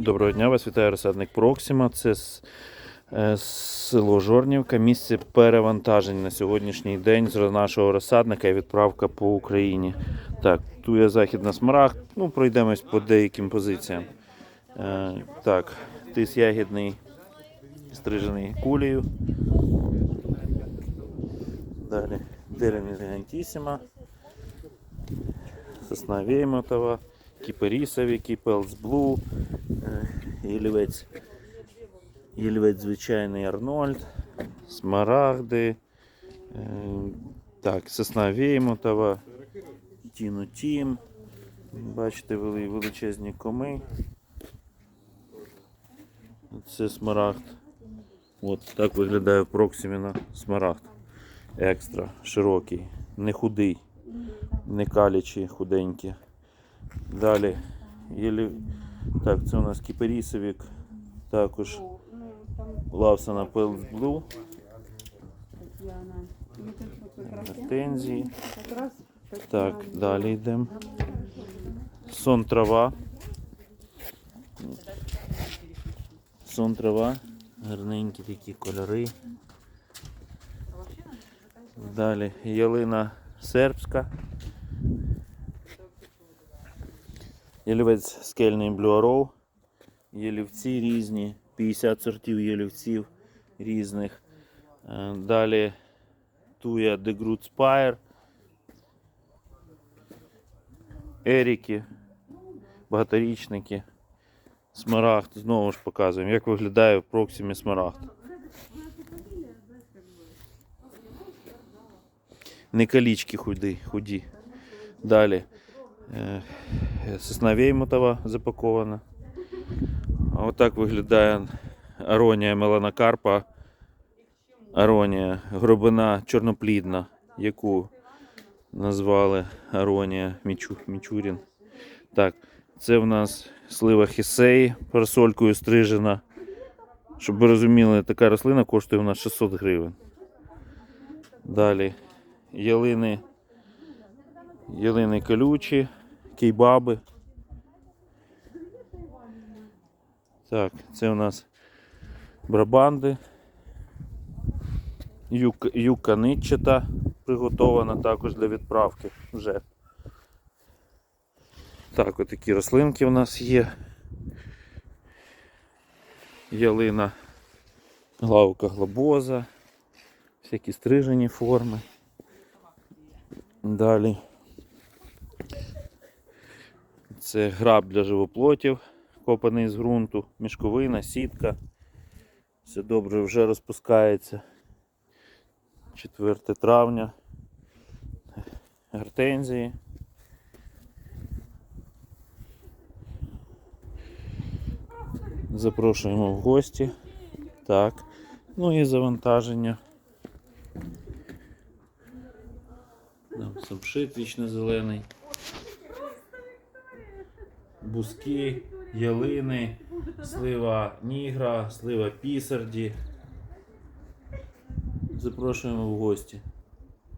Доброго дня, вас вітає розсадник Проксима. Це е, село Жорнівка, місце перевантажень на сьогоднішній день з нашого розсадника і відправка по Україні. Так, тут є західна смарагд. Ну, пройдемось по деяким позиціям. Е, так, тис ягідний, стрижений кулею. Далі дерен елегантісіма. Сосна Веймотова, Кіперісові, Кіпелс Блу, Єлівець, Єлівець звичайний Арнольд, Смарагди, е, так, Сосна Веймотова, Тіну Тім. Бачите, вели- величезні коми. Це смарагд. От так виглядає Проксиміна смарагд. Екстра, широкий, не худий не калічі, худенькі. Далі. Так, це у нас кіперісовік, також Лавсона Пелс Блу, гортензії. Так, далі йдемо. Сон трава. Сон трава. Гарненькі такі кольори. Далі ялина сербська. Ялівець скельний Arrow. Ялівці різні, 50 сортів ялівців різних. Е, Далі туя Groot Spire. Еріки, багаторічники, смарагд. Знову ж показуємо, як виглядає в проксимі смарагд. Не калічки худі. худі. Далі. Е, Сосна Веймотова запакована. А отак виглядає аронія меланокарпа. Аронія, гробина чорноплідна, яку назвали Аронія Мічу, Мічурін. Так, це в нас слива хісеї парасолькою стрижена. Щоб ви розуміли, така рослина коштує у нас 600 гривень. Далі ялини, ялини колючі, кейбаби. Так, це у нас брабанди. Юка, юка нитчата приготована також для відправки вже. Так, отакі рослинки у нас є. Ялина, главка глобоза, всякі стрижені форми. Далі. Це граб для живоплотів, копаний з ґрунту, мішковина, сітка. Все добре вже розпускається. 4 травня. Гортензії. Запрошуємо в гості. Так. Ну і завантаження. Там самшит вічно зелений. Бузки, ялини, слива нігра, слива пісарді. Запрошуємо в гості.